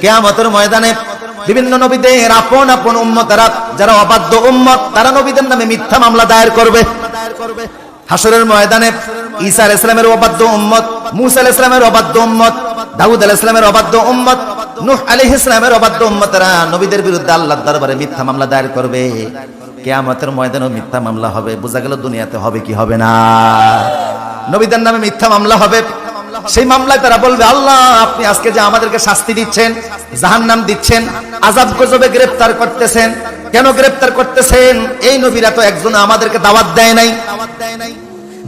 কেয়ামতের ময়দানে বিভিন্ন নবীদের আপন আপন উম্মতারা যারা অবাধ্য উম্মত, তারা নবীদের নামে মিথ্যা মামলা দায়ের করবে। হাসরের ময়দানে ঈসা ইসলামের অবাধ্য উম্মত, মুসা ইসলামের অবাধ্য উম্মত, দাউদ আলাইহিস ইসলামের অবাধ্য উম্মত, নূহ আলাইহিস ইসলামের অবাধ্য উম্মতরা নবীদের বিরুদ্ধে আল্লাহর দরবারে মিথ্যা মামলা দায়ের করবে। কেয়ামতের ময়দানেও মিথ্যা মামলা হবে, বোঝা গেল দুনিয়াতে হবে কি হবে না। নবীদের নামে মিথ্যা মামলা হবে। সেই মামলায় তারা বলবে, আল্লাহ, আপনি আজকে যে আমাদেরকে শাস্তি দিচ্ছেন, জাহান্নাম দিচ্ছেন আজাব গজবে গ্রেফতার করতেছেন, কেন গ্রেফতার করতেছেন? এই নবীরা তো একজন আমাদেরকে দাওয়াত দেয় নাই,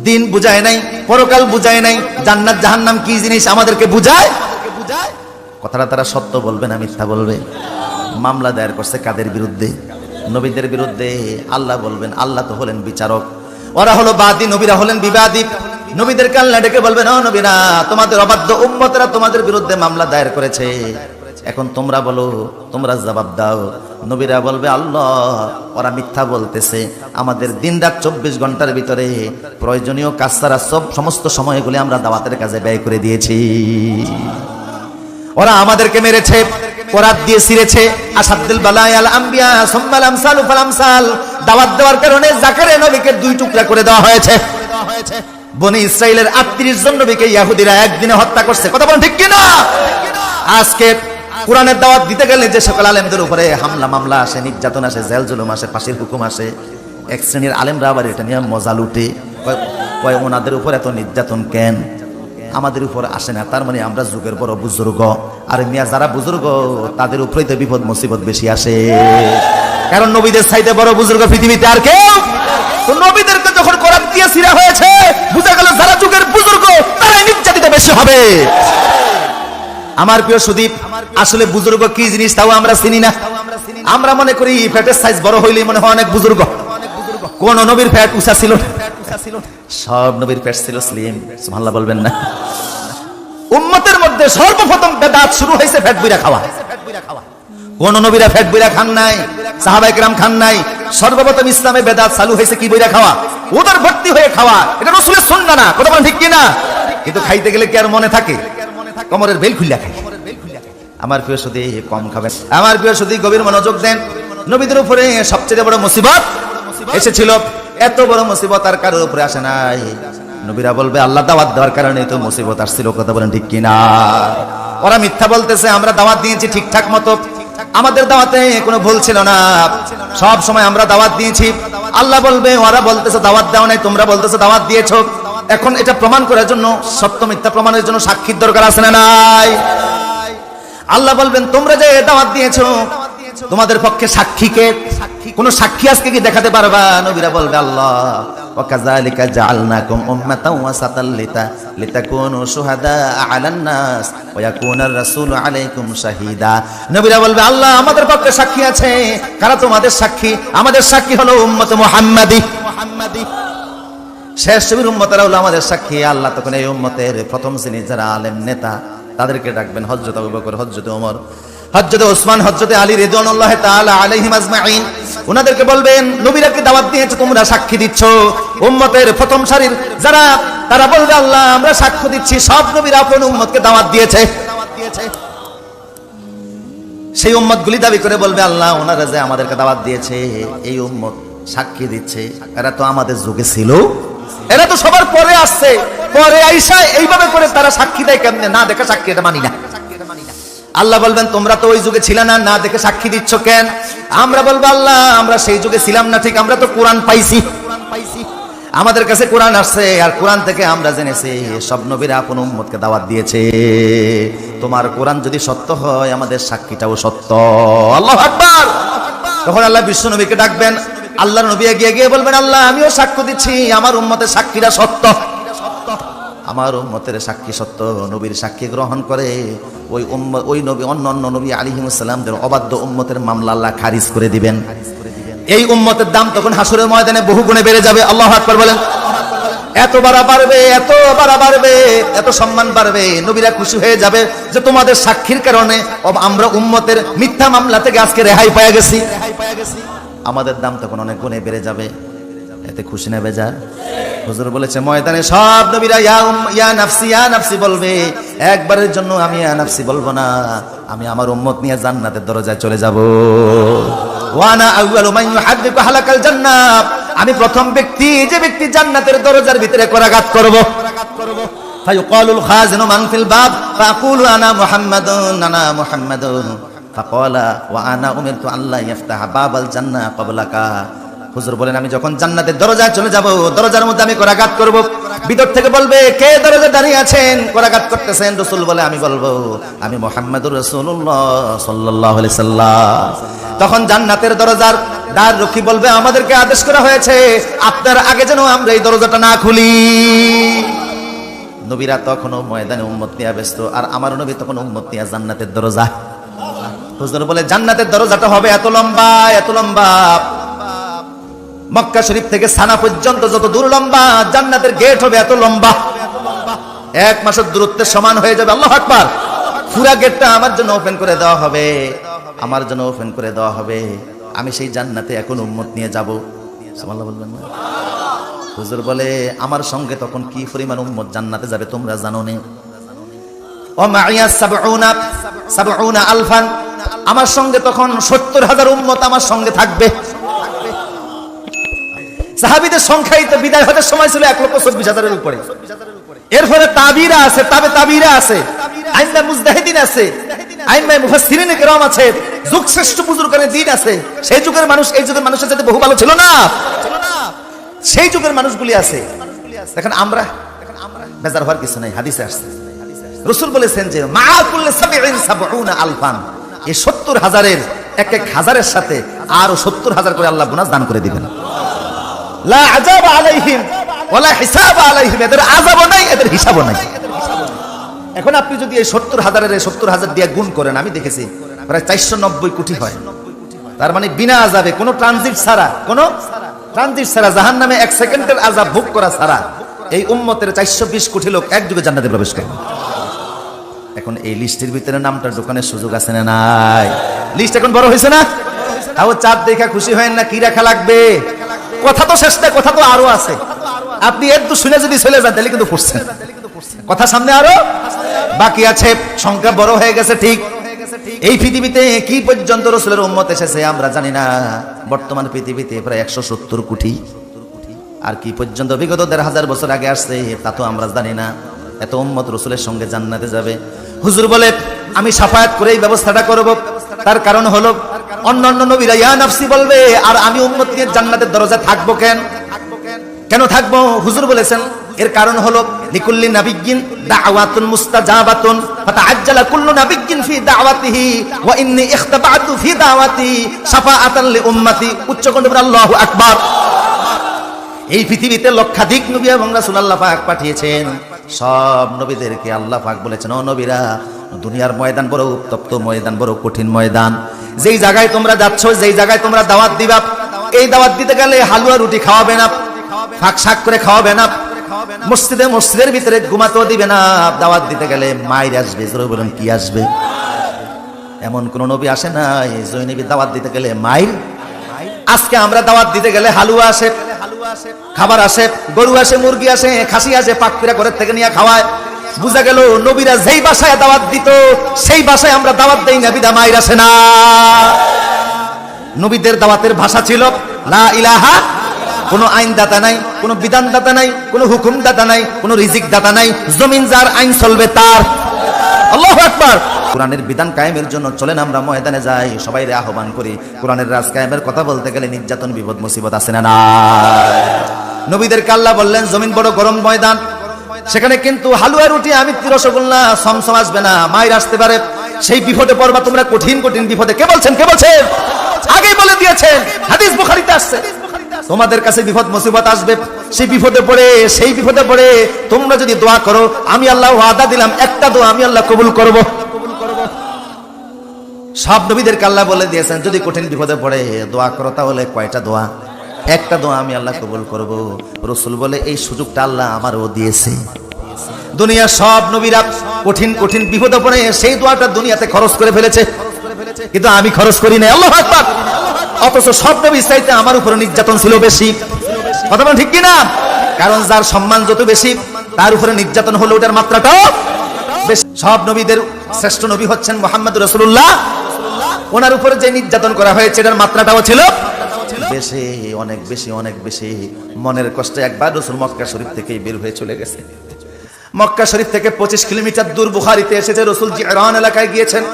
দিন বুঝায় নাই, পরকাল বুঝায় নাই, জান্নাত, জাহান্নাম কি জিনিস আমাদেরকে বুঝায়? কথাটা তারা সত্য বলবে না মিথ্যা বলবে। মামলা দায়ের করছে কাদের বিরুদ্ধে? নবীদের বিরুদ্ধে। আল্লাহ বলবেন, আল্লাহ তো হলেন বিচারক। ওরা হলো বাদী, নবীরা হলেন বিবাদী। নবীদেরকে আল্লাহ ডেকে বলবেন ও নবীরা, তোমাদের অবাধ্য উম্মতরা তোমাদের বিরুদ্ধে মামলা দায়ের করেছে। এখন তোমরা বলো, তোমরা জবাব দাও। নবীরা বলবে, আল্লাহ, ওরা মিথ্যা বলতেছে। আমাদের দিন রাত চব্বিশ ঘণ্টার ভিতরে প্রয়োজনীয় কাজ ছাড়া সব সমস্ত সময়গুলি আমরা দাওয়াতের কাজে ব্যয় করে দিয়েছি। ওরা আমাদেরকে মেরেছে কোরআত দিয়ে সিরেছে আসাদুল বালাই আল আম্বিয়া, সুম্মাল আমসাল ফাল আমসাল। দাওয়াত দেওয়ার কারণে জাকারে নবীকে দুই টুকরা করে দেওয়া হয়েছে। বনি ইসরাইলের 38 জন নবীকে ইহুদিরা একদিনে হত্যা করছে। কথা বলেন ঠিক কিনা? আজকে কোরআনের দাওয়াত দিতে গেলে যে সকল আলেমদের উপরে হামলা, মামলা আসে, নির্যাতন আসে, জেল জুলুম আসে, ফাঁসির হুকুম আসে, এক শ্রেণির আলেমরা আবার এটা নিয়ে মজা লুটে। কয়- ওনাদের উপর এত নির্যাতন কেন? আমাদের উপর আসে না, তার মানে আমরা যুগের বড় বুজুর্গ। আর মিয়া, যারা বুজুর্গ, তাদের উপরেই তো বিপদ, মুসিবত বেশি আসে। কারণ নবীদের সাইডে বড় বুজুর্গ পৃথিবীতে আর কেউ? কোরআন সিরা হয়েছে, বুঝা গেল যারা যুগের বুজুর্গ, তারাই নির্যাতিত বেশি হবে। আমার প্রিয় সুদীপ, আসলে বুজুর্গ কি জিনিস তাও আমরা চিনি না। আমরা মনে করি ফ্যাটের সাইজ বড় হইলেই মনে হয় অনেক বুজুর্গ। কোন নবীর ফ্যাট উঁচা ছিল সব নবীর ফ্যাট ছিল স্লিম সুবহানাল্লাহ বলবেন না। উম্মতের মধ্যে সর্বপ্রথম বেদাত শুরু হয়েছে ফ্যাট বুইরা খাওয়া। কোন নবীরা ফ্যাট বইরা খান নাই কেরাম খান নাই, সর্বপ্রথম ইসলামে বেদাত চালু হয়েছে কি বইরা খাওয়া? ওদের ভর্তি হয়ে খাওয়া। এটা রসুলের সুন্নাহ না বলেন ঠিক কি না কিন্তু খাইতে গেলে কি আর মনে থাকে? কমরের বেল খুলিয়া খাই আমার প্রিয় সুদী কম খাবেন। আমার প্রিয় সুদী গভীর মনোযোগ দেন। নবীদের উপরে সবচেয়ে বড় মুসিবত এসেছিল। এত বড় মুসিবত আর কারোর উপরে আসে নাই। নবীরা বলবে, আল্লাহ দাওয়াত দেওয়ার কারণে তো মুসিবত আসছিল, কথা বলেন ঠিক কিনা? ওরা মিথ্যা বলতেছে, আমরা দাওয়াত দিয়েছি ঠিকঠাক মতো। আমাদের দাওয়াতে কোনো ভুল ছিল না। সব সময় আমরা দাওয়াত দিয়েছি। আল্লাহ বলবে ওরা বলতেছে, দাওয়াত দেওয়া নাই, তোমরা বলতেছে, দাওয়াত দিয়েছ। এখন এটা প্রমাণ করার জন্য, সত্য মিথ্যা প্রমাণের জন্য সাক্ষীর দরকার আছে না নাই? আল্লাহ বলবেন, তোমরা যে দাওয়াত দিয়েছ, তোমাদের পক্ষে সাক্ষীকে সাক্ষী কোন সাক্ষী আজকে কি দেখাতে পারবা? নবীরা বলবে, আল্লাহ। وكذلك جعلناكم أمة وسطا لتا لتكونوا شهداء على الناس ويكون الرسول عليكم شهيدا নবীরা বলবে আল্লাহ আমাদের পক্ষে সাক্ষী আছে কারা তোমাদের সাক্ষী আমাদের সাক্ষী হলো উম্মত মুহাম্মাদি মুহাম্মাদি শেষ নবীর উম্মতেরা হলো আমাদের সাক্ষী আল্লাহ তখন এই উম্মতের প্রথম শ্রেণীর যারা আলেম নেতা তাদেরকে ডাকবেন হজরত আবু বকর হজরত ওমর হজরত ওসমান হজরত আলী রিদওয়ানুল্লাহ তাআলা আলাইহিম আজমাইন ওনাদেরকে বলবেন, নবীরা কি দাওয়াত দিয়েছে, তোমরা সাক্ষী দিচ্ছ? উম্মতের প্রথম সারির যারা, তারা বলবে, আল্লাহ, আমরা সাক্ষ্য দিচ্ছি, সব নবীরা আপন উম্মতকে দাওয়াত দিয়েছে। সেই উম্মত গুলি দাবি করে বলবে, আল্লাহ, ওনারা যে আমাদেরকে দাওয়াত দিয়েছে, এই উম্মত সাক্ষী দিচ্ছে, এরা তো আমাদের যুগে ছিল। এরা তো সবার পরে আসছে, পরে আইসা এইভাবে করে তারা সাক্ষী দেয় কেমনে? না দেখে সাক্ষী এটা মানি না। আল্লাহ বলবেন, তোমরা তো ওই যুগে ছিলে না না দেখে সাক্ষী দিচ্ছ কেন? আমরা বলব, আল্লাহ, আমরা সেই যুগে ছিলাম না, ঠিক, আমরা তো কোরআন পাইছি। আমাদের কাছে কোরআন আসছে, আর কোরআন থেকে আমরা জেনেছি, সব নবীরা আপন উম্মতকে দাওয়াত দিয়েছে। তোমার কোরআন যদি সত্য হয়, আমাদের সাক্ষীটাও সত্য। আল্লাহ আকবার! তখন আল্লাহ বিশ্ব নবীকে ডাকবেন আল্লাহ নবী এগিয়ে গিয়ে বলবেন, আল্লাহ, আমিও সাক্ষ্য দিচ্ছি, আমার উম্মতের সাক্ষীরা সত্য। আমার উম্মতের সাক্ষী সত্য, নবীর সাক্ষী গ্রহণ করে ওই ওই নবী অন্য অন্য নবী আলিহিমসাল্লামদের অবাধ্য উম্মতের মামলা আল্লাহ খারিজ করে দিবেন। এই উম্মতের দাম তখন হাসুরের ময়দানে বহু গুণে বেড়ে যাবে। আল্লাহ আকবার বলেন। এত বাড়া বাড়বে, এত বাড়া বাড়বে, এত সম্মান বাড়বে, নবীরা খুশি হয়ে যাবে যে তোমাদের সাক্ষীর কারণে আমরা উম্মতের মিথ্যা মামলা থেকে আজকে রেহাই পাওয়া গেছি। আমাদের দাম তখন অনেক গুণে বেড়ে যাবে। এতে খুশি না বেজার। হুজুর বলেছে, ময়দানে সব নবীরা, ইয়া নাফসি ইয়া নাফসি বলবে। একবারের জন্য আমি ইয়া নাফসি বলব না। আমি আমার উম্মত নিয়ে জান্নাতের দরজায় চলে যাব। ওয়ানা আউয়ালু মান ইউহাদ্দিকু হালাকাল জান্নাত। আমি প্রথম ব্যক্তি, যে ব্যক্তি জান্নাতের দরজার ভিতরে করাঘাত করব। ফায়ুকালুল খাজিনু মান ফিল বাব ফাকুলু আনা মুহাম্মাদুন আনা মুহাম্মাদুন। ফাকালা, ওয়া আনা উমিরতু আল্লা ইয়াফতাহা বাবাল জান্নাহ ক্বাবলাকা। হুজুর বলেন, আমি যখন জান্নাতের দরজায় চলে যাব, দরজার মধ্যে আমি করাঘাত করব। ভিতর থেকে বলবে, কে দরজা দাঁড়িয়ে আছেন? করাঘাত করতেছেন, রসুল বলে, আমি বলব, আমি মোহাম্মদুর রসুল্লাহ সাল্লাহ সাল্লাম। তখন জান্নাতের দরজার দ্বার রক্ষী বলবে, আমাদেরকে আদেশ করা হয়েছে, আপনার আগে যেন আমরা এই দরজাটা না খুলি। নবীরা তখনও ময়দানে উম্মত নিয়ে ব্যস্ত, আর আমার নবী তখন উম্মত নিয়ে জান্নাতের দরজা। হুজুর বলে, জান্নাতের দরজাটা হবে এত লম্বা এত লম্বা। মক্কা শরীফ থেকে সানা পর্যন্ত যত দূর লম্বা, জান্নাতের গেট হবে এত লম্বা। এক মাসের দূরত্বের সমান হয়ে যাবে, আল্লাহ আকবার। পুরা গেটটা আমার জন্য ওপেন করে দেওয়া হবে। আমার জন্য ওপেন করে দেওয়া হবে। আমি সেই জান্নাতে এখন উম্মত নিয়ে যাব। সুবহানাল্লাহ বলবেন হুজুর বলে, আমার সঙ্গে তখন কি পরিমাণ উম্মত জান্নাতে যাবে তোমরা জানো নে? ও মাইয়া সাবউনা সাবউনা আলফান, আমার সঙ্গে তখন সত্তর হাজার উম্মত আমার সঙ্গে থাকবে। সাহাবিদের সংখ্যাই তো বিদায় হতে সময় ছিল এক লক্ষ চব্বিশ হাজারের উপরে। এরপরে তাবিরা আছে, তাবে তাবিরা আছে আইনদা মুজদাহিদিন আছে কেরাম আছে, যুগ শ্রেষ্ঠ দিন আছে। সেই যুগের মানুষ, এই যুগের মানুষের সাথে বহু ভালো ছিল না? সেই যুগের মানুষগুলি আছে। দেখেন আমরা, বেজার হওয়ার কিছু নাই, হাদিসে আসছে। রসুল বলেছেন যে, মা সাবউনা আলফান। এই সত্তর হাজারের এক এক হাজারের সাথে আরও সত্তর হাজার করে আল্লাহ বোনাস দান করে দিবেন। লা আজাব আলাইহিম আলাইহিম। এদের নাই এদের নাই। এখন আপনি যদি এই সত্তর হাজারের এই সত্তর হাজার দিয়ে গুণ করেন, আমি দেখেছি প্রায় চারশো নব্বই কোটি হয়। তার মানে বিনা আজাবে কোনো ট্রানজিট ছাড়া, কোনো ট্রানজিট ছাড়া জাহান নামে এক সেকেন্ডের আজাব ভোগ করা ছাড়া এই উম্মতের চারশো বিশ কোটি লোক এক যুগে জান্নাতে প্রবেশ করে। এখন এই লিস্টের ভিতরে নামটা দোকানের সুযোগ আছে না নাই? লিস্ট এখন বড় হয়েছে না? তাও চাঁদ দেখা খুশি হয় না, কি রাখা লাগবে? কথা তো শেষ না কথা তো আরও আছে। আপনি একটু শুনে যদি চলে যান, তাহলে কিন্তু ফুসছেন কথা সামনে আরও? বাকি আছে, সংখ্যা বড় হয়ে গেছে, ঠিক। এই পৃথিবীতে কি পর্যন্ত রসুলের উম্মত এসেছে আমরা জানি না। বর্তমান পৃথিবীতে প্রায় একশো সত্তর কোটি। আর কি পর্যন্ত বিগত দেড় হাজার বছর আগে আসছে, তা তো আমরা জানি না। এত উম্মত রসুলের সঙ্গে জান্নাতে যাবে। হুজুর বলে, আমি সাফায়াত করে এই ব্যবস্থাটা করব। তার কারণ হলো অন্য অন্য নবীরা, ইয়া নাফসি বলবে, আর আমি উম্মত জান্নাতের দরজা থাকব কেন? কেন থাকব? হুজুর বলেছেন, এর কারণ হলো, লিকুল্লি নাবিয়্যিন দাওয়াতুন মুস্তাজাবাতুন, ফাতাআজ্জালা কুল্লু নাবিয়্যিন ফি দাওয়াতিহি, ওয়া ইন্নী ইখতাবাতু ফি দাওয়াতি শাফাআতান লি উম্মতি। উচ্চ কণ্ঠে বলে আল্লাহু আকবার। এই পৃথিবীতে লক্ষাধিক নবী এবং রাসূল আল্লাহ পাক পাঠিয়েছেন। সব নবীদেরকে আল্লাহ পাক বলেছেন, ও নবীরা দুনিয়ার ময়দান বড় উত্তপ্ত ময়দান, বড় কঠিন ময়দান। যেই জায়গায় তোমরা যাচ্ছ, যেই জায়গায় তোমরা দাওয়াত দিবা, এই দাওয়াত দিতে গেলে হালুয়া রুটি খাওয়াবে না, ফাঁক শাক করে খাওয়াবে না, মসজিদে মসজিদের ভিতরে ঘুমাতেও দিবে না। দাওয়াত দিতে গেলে মায়ের আসবে বলেন, কি আসবে? এমন কোন নবী আসে না এই জৈনবী দাওয়াত দিতে গেলে মায়ের? আজকে আমরা দাওয়াত দিতে গেলে হালুয়া আসে, খাবার আসে, গরু আসে, মুরগি আসে, খাসি আসে পাকপিরা ঘরের থেকে নিয়ে খাওয়ায়। বুঝা গেল নবীরা যেই বাসায় দাওয়াত দিত, সেই বাসায় আমরা দাওয়াত দেই না, বিদা মায়ের আসে না। নবীদের দাওয়াতের ভাষা ছিল, লা ইলাহা, কোনো আইন দাতা নাই, কোনো বিধান দাতা নাই, কোনো হুকুম দাতা নাই, কোনো রিজিক দাতা নাই, জমিন যার আইন চলবে তার। আল্লাহ আকবার। কোরআনের বিধান কায়েমের জন্য চলেন আমরা ময়দানে যাই, সবাই আহ্বান করি, কোরআনের রাজ কায়েমের কথা বলতে গেলে নির্যাতন, বিপদ, মুসিবত আছে না নবীদের কাল্লা বললেন, জমিন বড় গরম ময়দান সেখানে কিন্তু হালুয়া রুটি, আমি রসগোল্লা, সমসম আসবে না, মায়ের আসতে পারে। সেই বিপদে পড়বা তোমরা কঠিন কঠিন বিপদে। কে বলছেন কে বলছেন? আগেই বলে দিয়েছেন, হাদিস বুখারিতে আসছে। তোমাদের কাছে বিপদ, মুসিবত আসবে। সেই বিপদে পড়ে, সেই বিপদে পড়ে তোমরা যদি দোয়া করো, আমি আল্লাহ ওয়াদা দিলাম, একটা দোয়া আমি আল্লাহ কবুল করব। সব নবীদেরকে আল্লাহ বলে দিয়েছেন, যদি কঠিন বিপদে পড়ে দোয়া করো, তাহলে কয়টা দোয়া? একটা দোয়া আমি আল্লাহ কবুল করব। রসুল বলে, এই সুযোগটা আল্লাহ আমারও দিয়েছে। দুনিয়ার সব নবীরা কঠিন কঠিন বিপদে পড়ে, সেই দোয়াটা দুনিয়াতে খরচ করে ফেলেছে। কিন্তু আমি খরচ করি না আল্লাহ আকবার! অথচ সব নবী চাইতে আমার উপর নির্যাতন ছিল বেশি। কথা বলেন ঠিক কিনা কারণ যার সম্মান যত বেশি, তার উপরে নির্যাতন হলো ওটার মাত্রাটাও বেশি। সব নবীদের শ্রেষ্ঠ নবী হচ্ছেন মোহাম্মদ রসুল্লাহ ওনার উপরে যে নির্যাতন করা হয়েছে, এটার মাত্রাটাও ছিল বেশি, অনেক বেশি অনেক বেশি। মনের কষ্টে একবার রসুল মক্কা শরীফ থেকেই বের হয়ে চলে গেছে। মক্কা শরীফ থেকে পঁচিশ কিলোমিটার দূর এসেছে রসুল জিরান এলাকায় গিয়েছেন।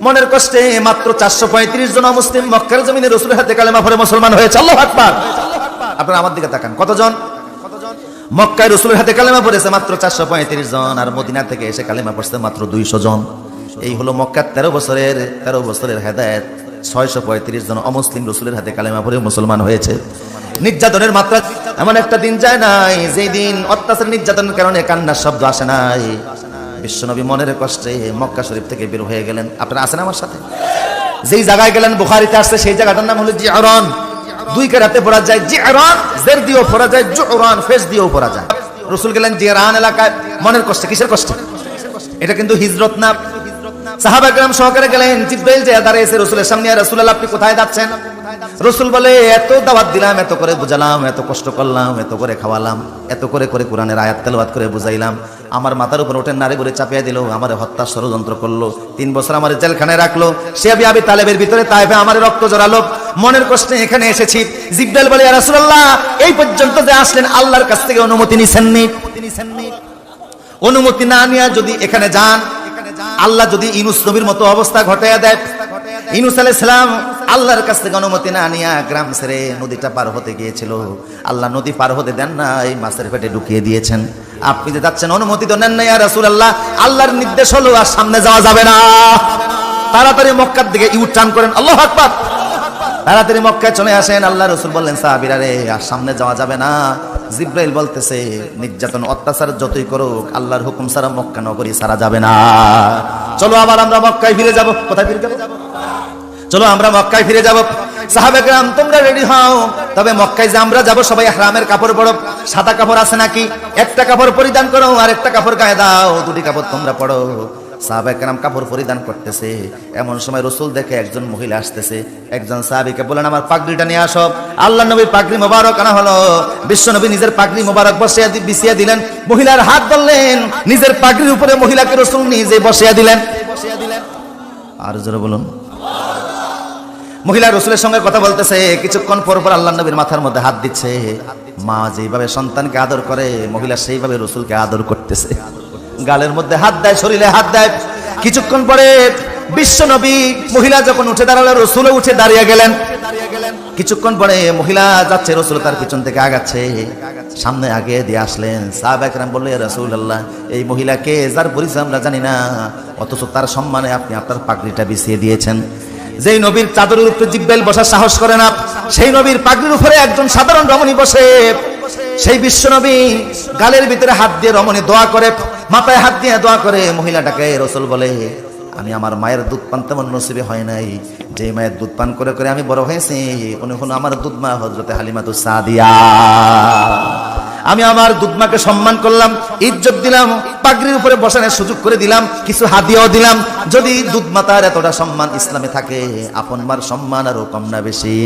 মনের কষ্টে মাত্র চারশো পঁয়ত্রিশ জন মুসলিম মক্কার জমিনে রসুলের হাতে কালেমা ভরে মুসলমান হয়েছে। আল্লাহ আকবার। আপনারা আমার দিকে তাকান। কতজন? মক্কায় রসুলের হাতে কালেমা পড়েছে মাত্র চারশো পঁয়ত্রিশ জন আর মদিনা থেকে এসে কালেমা পড়ছে মাত্র দুইশো জন। এই হলো মক্কার তেরো বছরের তেরো বছরের হেদায়ত। ছয়শো পঁয়ত্রিশ জন অমুসলিম রসুলের হাতে কালেমা পড়ে মুসলমান হয়েছে। নির্যাতনের মাত্রা এমন একটা দিন যায় নাই, যেই দিন অত্যাচার নির্যাতনের কারণে কান্নার শব্দ আসে নাই। বিশ্বনবী মনের কষ্টে মক্কা শরীফ থেকে বের হয়ে গেলেন। আপনারা আছেন আমার সাথে? যেই জায়গায় গেলেন, বুখারিতে আসছে, সেই জায়গাটার নাম হলো জিয়ারন। দুই কেরাতে পড়া যায় জিয়ারন, জের দিয়েও পড়া যায় জুরান ফেস দিয়েও পড়া যায়। রসুল গেলেন জিয়ারান এলাকায়। মনের কষ্টে, কিসের কষ্ট? এটা কিন্তু হিজরত না। সাহাবা গ্রাম সহকারে গেলেন, জিব্রাইল যে দাঁড়িয়েছে রসুলের সামনে, আর রসুল আপনি কোথায় যাচ্ছেন? রসুল বলে, এত দাওয়াত দিলাম, এত করে বুঝালাম, এত কষ্ট করলাম, এত করে খাওয়ালাম, এত করে করে কোরআনের আয়াত তেলাওয়াত করে বুঝাইলাম। আমার মাথার উপর ওঠেন নারী বলে চাপিয়ে দিল, আমার হত্যা ষড়যন্ত্র করল, তিন বছর আমার জেলখানায় রাখল। সে আবি আবি তালেবের ভিতরে তাইবে আমার রক্ত জড়ালো। মনের কষ্টে এখানে এসেছি। জিব্রাইল বলে রাসূলুল্লাহ, এই পর্যন্ত যে আসলেন, আল্লাহর কাছ থেকে অনুমতি নিছেননি? অনুমতি না নিয়ে যদি এখানে যান আল্লাহ যদি ইনুস নবীর মতো অবস্থা ঘটাইয়া দেয়, ইনুস আলাইহিস সালাম আল্লাহর কাছ থেকে অনুমতি না নিয়া গ্রাম ছেড়ে নদীটা পার হতে গিয়েছিল। আল্লাহ নদী পার হতে দেন না এই মাছের পেটে ঢুকিয়ে দিয়েছেন। আপনি যে যাচ্ছেন, অনুমতি তো নেন না ইয়া রাসূলুল্লাহ, আল্লাহর নির্দেশ হলো আর সামনে যাওয়া যাবে না। তাড়াতাড়ি মক্কার দিকে ইউ টার্ন করেন। আল্লাহ আকবার। তাড়াতাড়ি মক্কায় চলে আসেন। আল্লাহ রসুল বললেন, সাহাবিরা রে, আর সামনে যাওয়া যাবে না। জিব্রাইল বলতেছে, নির্যাতন, অত্যাচার যতই করুক, আল্লাহর হুকুম সারা মক্কা নগরী সারা যাবে না। চলো আবার আমরা মক্কায় ফিরে যাব। কোথায় ফিরে যাব? চলো আমরা মক্কায় ফিরে যাব। সাহাবেকরাম তোমরা রেডি হও। তবে মক্কায় যে আমরা যাব, সবাই হারামের কাপড় পরো। সাদা কাপড় আছে নাকি? একটা কাপড় পরিধান করো, আর একটা কাপড় গায়ে দাও। দুটি কাপড় তোমরা পড়ো সাহাবাহাম কাপড় পরিধান করতেছে। এমন সময় রসুল দেখে একজন মহিলা আসতেছে। একজন সাহাবিকে বলেন আমার পাগড়িটা নিয়ে আসো। আল্লাহ নবীর পাগড়ি মোবারক আনা হলো। বিশ্ব নবী নিজের পাগড়ি মোবারক বসিয়া বিছিয়ে দিলেন। মহিলার হাত ধরলেন। নিজের পাগড়ির উপরে মহিলাকে রসুল নিজে বসিয়া দিলেন। আর জোরে বলুন। মহিলা রসুলের সঙ্গে কথা বলতেছে। কিছুক্ষণ পর পর আল্লাহ নবীর মাথার মধ্যে হাত দিচ্ছে। মা যেভাবে সন্তানকে আদর করে, মহিলা সেইভাবে রসুলকে আদর করতেছে। গালের মধ্যে হাত দেয়, শরীরে হাত দেয়। কিছুক্ষণ পরে বিশ্ব নবী মহিলা যখন উঠে দাঁড়াল, রসুলও উঠে দাঁড়িয়ে গেলেন। কিছুক্ষণ পরে মহিলা যাচ্ছে, রসুল তার পিছন থেকে আগাচ্ছে। সামনে আগে দিয়ে আসলেন। সাহাব একরাম বললে রসুল আল্লাহ এই মহিলাকে যার পরিচয় আমরা জানি না, অথচ তার সম্মানে আপনি আপনার পাগড়িটা বিছিয়ে দিয়েছেন। যেই নবীর চাদরের উপরে জিব্বাইল বসার সাহস করে না, সেই নবীর পাগড়ির উপরে একজন সাধারণ রমণী বসে। সেই বিশ্ব নবী গালের ভিতরে হাত দিয়ে রমণী দোয়া করে, মাথায় হাত দিয়ে দোয়া করে, মহিলাটাকে রসুল বলে, আমি আমার মায়ের দুধ পান তেমন নসিবে হয় নাই। যে মায়ের দুধ পান করে করে আমি বড় হয়েছি, উনি হলো আমার দুধ মা হজরতে হালিমাতু সাদিয়া। আমি আমার দুধমাকে সম্মান করলাম, ইজ্জত দিলাম, পাগড়ির উপরে বসানোর সুযোগ করে দিলাম, কিছু হাদিয়াও দিলাম। যদি দুধ মাতার এতটা সম্মান ইসলামে থাকে, আপন মার সম্মান আরও কম না বেশি।